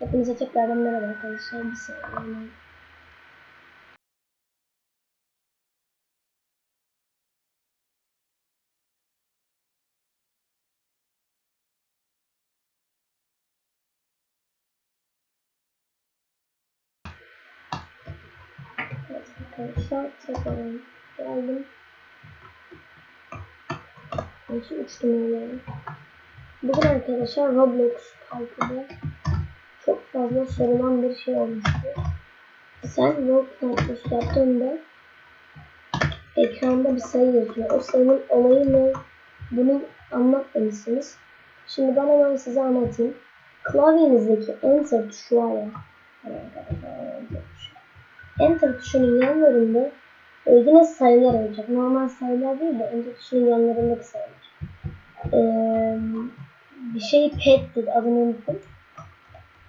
Hepinize tekrardan merhaba arkadaşlar. Bir saniye. Evet arkadaşlar tekrardan geldim. Nasıl uçtum öyle? Bugün arkadaşlar Roblox halkada çok fazla sorulan bir şey olmuştu. Sen Roblox yaptığında ekranda bir sayı yazıyor. O sayının olayı ne? Bunu anlat demişsiniz. Şimdi ben hemen size anlatayım. Klavyenizdeki Enter tuşu var ya. Enter tuşu. Enter tuşunun yanlarında e, yine sayılar olacak. Normal sayılar değil de Enter tuşunun yanlarındaki sayılar. Ee, bir şey pet dedi adını unuttum.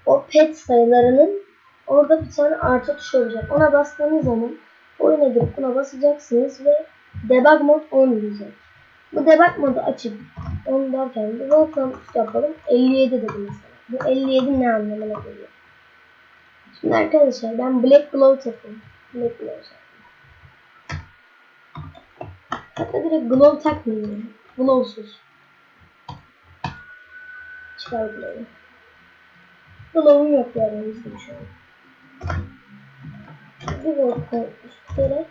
O pet sayılarının orada bir tane artı tuşu olacak. Ona bastığınız zaman oyuna girip buna basacaksınız ve debug mod on diyecek. Bu debug modu açıp on derken bir welcome yapalım. 57 dedi mesela. Bu 57 ne anlamına geliyor? Şimdi arkadaşlar ben black glow takıyorum. Black glow takıyorum. Hatta direkt glow takmıyorum. Glowsuz. Çıkar glow'u. Glow'um yok yani elimizde şu an. Bir volkan üstlere.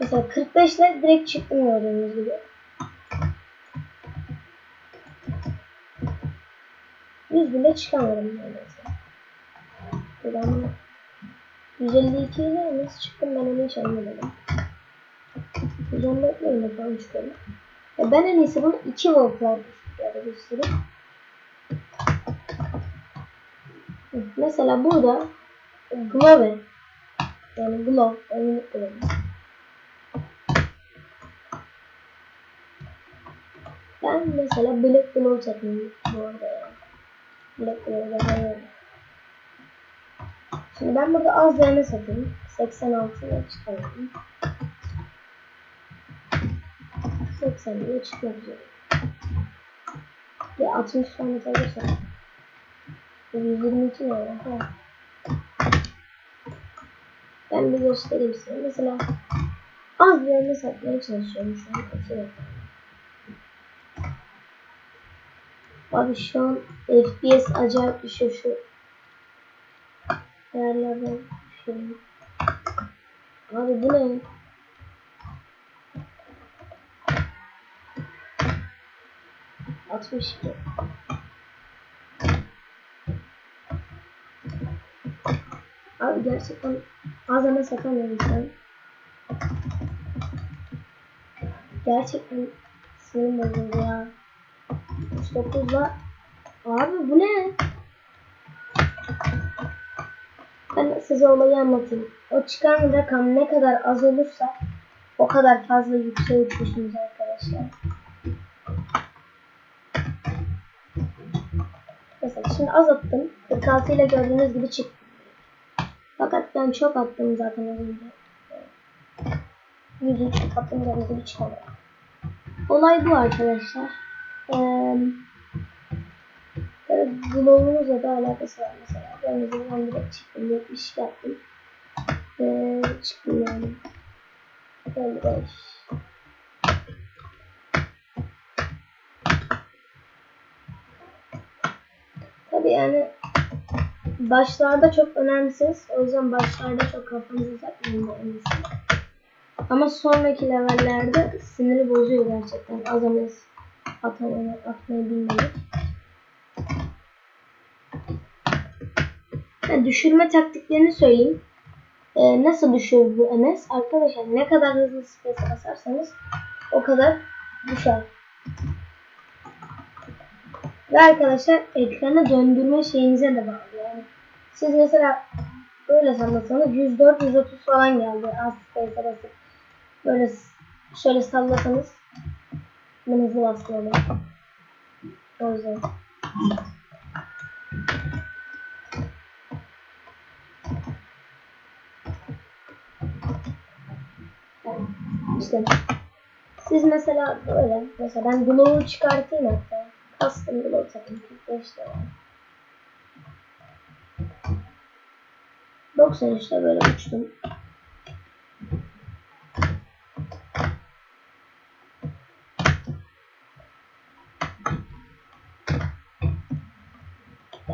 Mesela 45 ile direkt çıktım gördüğünüz gibi. 100 bile çıkamadım neredeyse. Buradan 152 ile nasıl çıktım ben onu hiç anlamadım. 114 ile falan çıkıyorum. Ya ben en iyisi bunu 2 voltlar üstlere göstereyim. Mesela burada glove yani glove yani unutmayalım. Ben mesela black glove takıyorum bu arada ya. Black glove iyi. Şimdi ben burada az değerine satayım. 86 ile çıkarıyorum. 80 ile çıkmak üzere. Bir 60 tane takırsam. 122 ne ya? Ha. Ben bir göstereyim size. Mesela az bir yerine satmaya çalışıyorum şu an. Kaçıyor. Abi şu an FPS acayip düşüyor şu ayarlardan düşüyorum. Abi bu ne? Altmış iki. Abi gerçekten ağzına satamıyorum sen. Gerçekten sinirim bozuldu ya. 39'la Abi bu ne? Ben size olayı anlatayım. O çıkan rakam ne kadar az olursa o kadar fazla yükseğe uçuyorsunuz arkadaşlar. Mesela şimdi az attım. 46 ile gördüğünüz gibi çıktı. Fakat ben çok attım zaten az önce. Attım gördüğünüz gibi çıkamadım. Olay bu arkadaşlar. Ee, glow'umuzla da alakası var mesela. Ben zaman direkt çıktım. 70 yaptım. Ee, çıktım yani. 55. Tabii yani başlarda çok önemsiz. O yüzden başlarda çok kafanızı takmayın. Ama sonraki levellerde siniri bozuyor gerçekten. Azamayız. Atamayı, atmayı bilmemek. Yani düşürme taktiklerini söyleyeyim. Ee, nasıl düşürür bu MS? Arkadaşlar ne kadar hızlı space basarsanız o kadar düşer. Ve arkadaşlar ekranı döndürme şeyinize de bağlı. Siz mesela böyle sallasanız 104-130 falan geldi az space basıp böyle şöyle sallasanız ben hızlı basıyorum. O yüzden. İşte siz mesela böyle mesela ben glow'u çıkartayım hatta. Custom glow takayım 45 lira. 93'te böyle uçtum.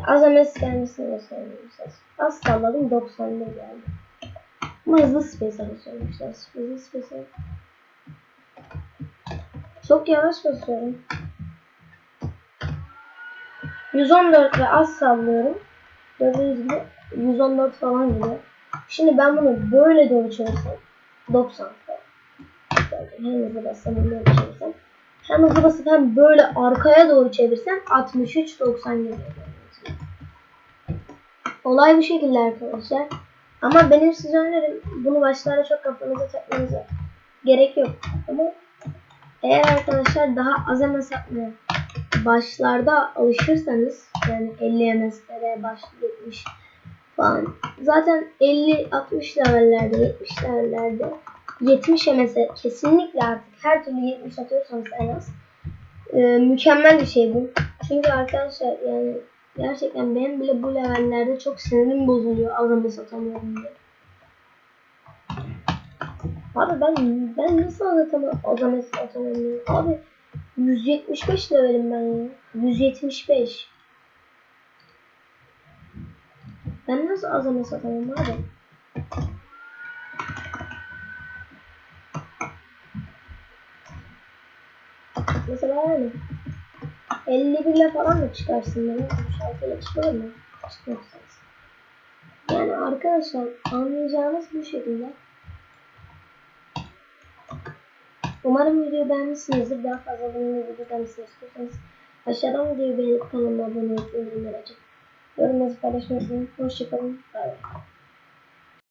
Azamet gelmesini göstereyim size. Az salladım 91 geldi. Ama hızlı space'e basıyorum işte. Hızlı space'e. Çok yavaş basıyorum. 114 ve az sallıyorum. Gördüğünüz gibi 114 falan gidiyor. Şimdi ben bunu böyle doğru çevirsem 90 falan. Hem hızlı bassam hem böyle çevirsem. Hem hızlı basıp hem böyle arkaya doğru çevirsem 63-90 geliyor. Olay bu şekilde arkadaşlar. Ama benim size önerim bunu başlarda çok kafanıza takmanıza gerek yok. Ama eğer arkadaşlar daha az MS yapmaya başlarda alışırsanız yani 50 MS'lere baş 70 falan zaten 50-60 levellerde 70 levellerde 70 MS'e kesinlikle artık her türlü 70 atıyorsanız en az e, mükemmel bir şey bu. Çünkü arkadaşlar yani gerçekten benim bile bu levellerde çok sinirim bozuluyor az MS atamıyorum diye. Abi ben ben nasıl anlatamam azamet atamam ya. Abi 175 levelim ben ya. 175. Ben nasıl azamet atamam abi? Mesela yani 51 ile falan mı çıkarsın beni? 66 ile çıkar mı? Çıkmazsınız. Yani arkadaşlar anlayacağınız bu şekilde. Umarım videoyu beğenmişsinizdir. Daha fazla bunun video gelmesini istiyorsanız aşağıdan videoyu beğenip kanalıma abone olmayı unutmayın. Yorumlarınızı paylaşmayı unutmayın. Hoşçakalın. Bay.